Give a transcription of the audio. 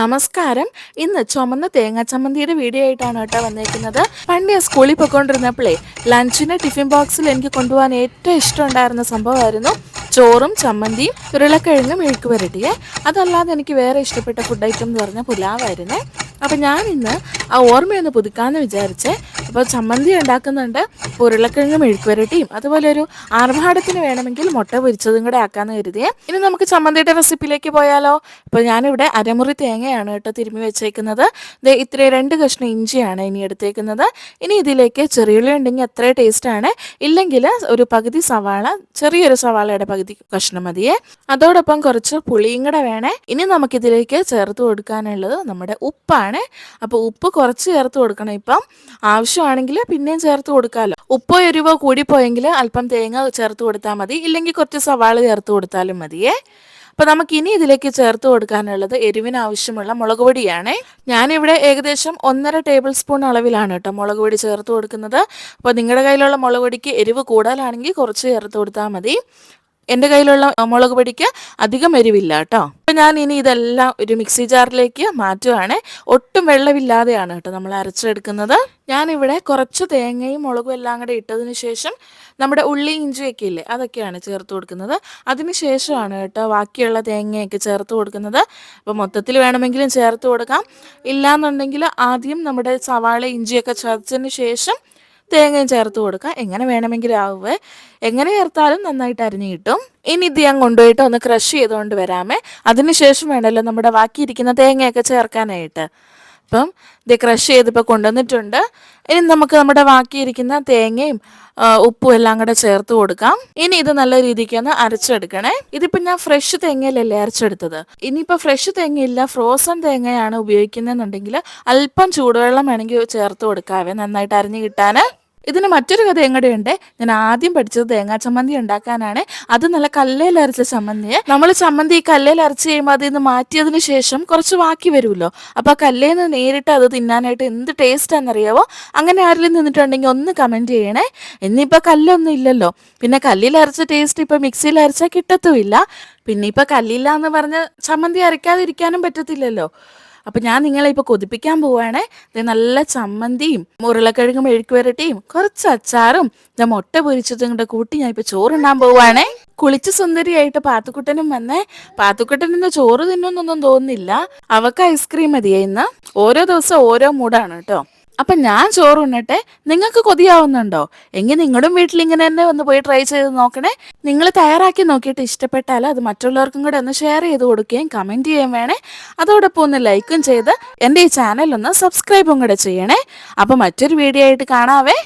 നമസ്കാരം. ഇന്ന് ചുമന്ന തേങ്ങാ ചമ്മന്തിയുടെ വീഡിയോ ആയിട്ടാണ് കേട്ടോ വന്നേക്കുന്നത്. പണ്ട് ഞാൻ സ്കൂളിൽ പോയിക്കൊണ്ടിരുന്നപ്പോഴേ ലഞ്ചിന് ടിഫിൻ ബോക്സിൽ എനിക്ക് കൊണ്ടുപോകാൻ ഏറ്റവും ഇഷ്ടമുണ്ടായിരുന്ന സംഭവമായിരുന്നു ചോറും ചമ്മന്തിയും ഉരുളക്കിഴങ്ങും മെഴുക്ക് പുരട്ടിയെ. അതല്ലാതെ എനിക്ക് വേറെ ഇഷ്ടപ്പെട്ട ഫുഡ് ഐറ്റം എന്ന് പറഞ്ഞാൽ പുലാവായിരുന്നേ. അപ്പം ഞാൻ ഇന്ന് ആ ഓർമ്മയൊന്ന് പുതുക്കാമെന്ന് വിചാരിച്ചേ. അപ്പോൾ ചമ്മന്തി ഉണ്ടാക്കുന്നുണ്ട് ഉരുളക്കിഴങ്ങ് മെഴുക്ക് പുരട്ടിയും അതുപോലെ ഒരു ആർഭാടത്തിന് വേണമെങ്കിൽ മുട്ട പൊരിച്ചതും കൂടെ ആക്കാമെന്ന് കരുതിയേ. ഇനി നമുക്ക് ചമ്മന്തിയുടെ റെസിപ്പിയിലേക്ക് പോയാലോ? ഇപ്പോൾ ഞാനിവിടെ അരമുറി തേങ്ങയാണ് കേട്ടോ തിരുമ്മി വെച്ചേക്കുന്നത്. ദേ ഇത്രയും രണ്ട് കഷ്ണം ഇഞ്ചിയാണ് ഇനി എടുത്തേക്കുന്നത്. ഇനി ഇതിലേക്ക് ചെറിയുള്ളി ഉണ്ടെങ്കിൽ അത്ര ടേസ്റ്റാണ് ഇല്ലെങ്കിൽ ഒരു പകുതി സവാള ചെറിയൊരു സവാളയുടെ പകുതി കഷ്ണം മതിയേ. അതോടൊപ്പം കുറച്ച് പുളിയും കൂടെ വേണേ. ഇനി നമുക്കിതിലേക്ക് ചേർത്ത് കൊടുക്കാനുള്ളത് നമ്മുടെ ഉപ്പാണ്. അപ്പോൾ ഉപ്പ് കുറച്ച് ചേർത്ത് കൊടുക്കണം ഇപ്പം. ആവശ്യമാണെങ്കിൽ പിന്നെയും ചേർത്ത് കൊടുക്കാമല്ലോ ഉപ്പോ എരിവോ കൂടിപ്പോയെങ്കിൽ അല്പം തേങ്ങ ചേർത്ത് കൊടുത്താൽ മതി. ഇല്ലെങ്കിൽ കുറച്ച് സവാള ചേർത്ത് കൊടുത്താലും മതിയേ. അപ്പോൾ നമുക്ക് ഇനി ഇതിലേക്ക് ചേർത്ത് കൊടുക്കാനുള്ളത് എരിവിന് ആവശ്യമുള്ള മുളക് പൊടിയാണേ. ഞാനിവിടെ ഏകദേശം ഒന്നര ടേബിൾ സ്പൂൺ അളവിലാണ് കേട്ടോ മുളക് പൊടി ചേർത്ത് കൊടുക്കുന്നത്. അപ്പോൾ നിങ്ങളുടെ കയ്യിലുള്ള മുളക് പൊടിക്ക് എരിവ് കൂടുതലാണെങ്കിൽ കുറച്ച് ചേർത്ത് കൊടുത്താൽ മതി. എന്റെ കയ്യിലുള്ള മുളക് പൊടിക്ക് അധികം എരിവില്ല കേട്ടോ. അപ്പം ഞാൻ ഇനി ഇതെല്ലാം ഒരു മിക്സി ജാറിലേക്ക് മാറ്റുവാണ്. ഒട്ടും വെള്ളമില്ലാതെയാണ് കേട്ടോ നമ്മൾ അരച്ചെടുക്കുന്നത്. ഞാനിവിടെ കുറച്ച് തേങ്ങയും മുളകും എല്ലാം കൂടെ ഇട്ടതിന് ശേഷം നമ്മുടെ ഉള്ളി ഇഞ്ചിയൊക്കെ ഇല്ലേ അതൊക്കെയാണ് ചേർത്ത് കൊടുക്കുന്നത്. അതിന് ശേഷമാണ് കേട്ടോ ബാക്കിയുള്ള തേങ്ങയൊക്കെ ചേർത്ത് കൊടുക്കുന്നത്. അപ്പോൾ മൊത്തത്തിൽ വേണമെങ്കിലും ചേർത്ത് കൊടുക്കാം. ഇല്ലാന്നുണ്ടെങ്കിൽ ആദ്യം നമ്മുടെ സവാള ഇഞ്ചിയൊക്കെ ചേർത്തതിന് ശേഷം തേങ്ങയും ചേർത്ത് കൊടുക്കുക എങ്ങനെ വേണമെങ്കിലും ആവുക എങ്ങനെ ചേർത്താലും നന്നായിട്ട് അരിഞ്ഞു കിട്ടും. ഇനി ഇത് ഞാൻ കൊണ്ടുപോയിട്ട് ഒന്ന് ക്രഷ് ചെയ്തുകൊണ്ട് വരാമേ. അതിനുശേഷം വേണമല്ലോ നമ്മുടെ ബാക്കിയിരിക്കുന്ന തേങ്ങയൊക്കെ ചേർക്കാനായിട്ട്. അപ്പം ഇത് ക്രഷ് ചെയ്തിപ്പോൾ കൊണ്ടുവന്നിട്ടുണ്ട്. ഇനി നമുക്ക് നമ്മുടെ ബാക്കിയിരിക്കുന്ന തേങ്ങയും ഉപ്പും എല്ലാം കൂടെ ചേർത്ത് കൊടുക്കാം. ഇനി ഇത് നല്ല രീതിക്ക് ഒന്ന് അരച്ചെടുക്കണേ. ഇതിപ്പോൾ ഞാൻ ഫ്രഷ് തേങ്ങയിലല്ലേ അരച്ചെടുത്തത്. ഇനിയിപ്പോൾ ഫ്രഷ് തേങ്ങയില്ല ഫ്രോസൺ തേങ്ങയാണ് ഉപയോഗിക്കുന്നതെന്നുണ്ടെങ്കിൽ അല്പം ചൂടുവെള്ളം വേണമെങ്കിൽ ചേർത്ത് കൊടുക്കാവേ നന്നായിട്ട് അരിഞ്ഞു കിട്ടാൻ ഇതിന് മറ്റൊരു കഥ എങ്ങടെയുണ്ട് ഞാൻ ആദ്യം പഠിച്ചത് തേങ്ങാ ചമ്മന്തി ഉണ്ടാക്കാനാണ്. അത് നല്ല കല്ലേൽ അരച്ച ചമ്മന്തിയെ. നമ്മൾ ചമ്മന്തി ഈ കല്ലേൽ അരച്ച് കഴിയുമ്പോൾ അതിൽ നിന്ന് മാറ്റിയതിന് ശേഷം കുറച്ച് ബാക്കി വരുമല്ലോ. അപ്പോൾ ആ കല്ലേൽ നിന്ന് നേരിട്ട് അത് തിന്നാനായിട്ട് എന്ത് ടേസ്റ്റാണെന്നറിയാവോ അങ്ങനെ ആരെങ്കിലും നിന്നിട്ടുണ്ടെങ്കിൽ ഒന്ന് കമന്റ് ചെയ്യണേ. ഇന്നിപ്പോൾ കല്ലൊന്നും ഇല്ലല്ലോ. പിന്നെ കല്ലിൽ അരച്ച ടേസ്റ്റ് ഇപ്പോൾ മിക്സിയിൽ അരച്ചാൽ കിട്ടത്തുമില്ല. പിന്നെ ഇപ്പോൾ കല്ലില്ല എന്ന് പറഞ്ഞ് ചമ്മന്തി അരയ്ക്കാതിരിക്കാനും പറ്റത്തില്ലല്ലോ. അപ്പൊ ഞാൻ നിങ്ങളെ ഇപ്പൊ കൊതിപ്പിക്കാൻ പോവാണേ. ദേ നല്ല ചമ്മന്തിയും ഉരുളക്കിഴങ്ങും മെഴുക്ക് വരട്ടിയും കുറച്ച് അച്ചാറും ഞാൻ മുട്ട പൊരിച്ചതും കൂടെ കൂട്ടി ഞാൻ ഇപ്പൊ ചോറുണ്ണാൻ പോവാണേ. കുളിച്ച് സുന്ദരിയായിട്ട് പാത്തുക്കുട്ടനും വന്നേ. പാത്തുക്കുട്ടനിന്ന് ചോറ് തിന്നൊന്നൊന്നും തോന്നുന്നില്ല. അവക്ക് ഐസ്ക്രീം മതിയേ ഇന്ന്. ഓരോ ദിവസം ഓരോ മൂടാണ് കേട്ടോ. അപ്പൊ ഞാൻ ചോറ് ഉണ്ണട്ടെ? നിങ്ങൾക്ക് കൊതിയാവുന്നുണ്ടോ? എങ്കിൽ നിങ്ങളുടെ വീട്ടിൽ ഇങ്ങനെ തന്നെ ഒന്ന് പോയി ട്രൈ ചെയ്ത് നോക്കണേ. നിങ്ങൾ തയ്യാറാക്കി നോക്കിയിട്ട് ഇഷ്ടപ്പെട്ടാൽ അത് മറ്റുള്ളവർക്കും കൂടെ ഒന്ന് ഷെയർ ചെയ്ത് കൊടുക്കുകയും കമന്റ് ചെയ്യുകയും വേണേ. അതോടൊപ്പം ഒന്ന് ലൈക്കും ചെയ്ത് എന്റെ ഈ ചാനൽ ഒന്ന് സബ്സ്ക്രൈബും കൂടെ ചെയ്യണേ. അപ്പോൾ മറ്റൊരു വീഡിയോ ആയിട്ട് കാണാവേ.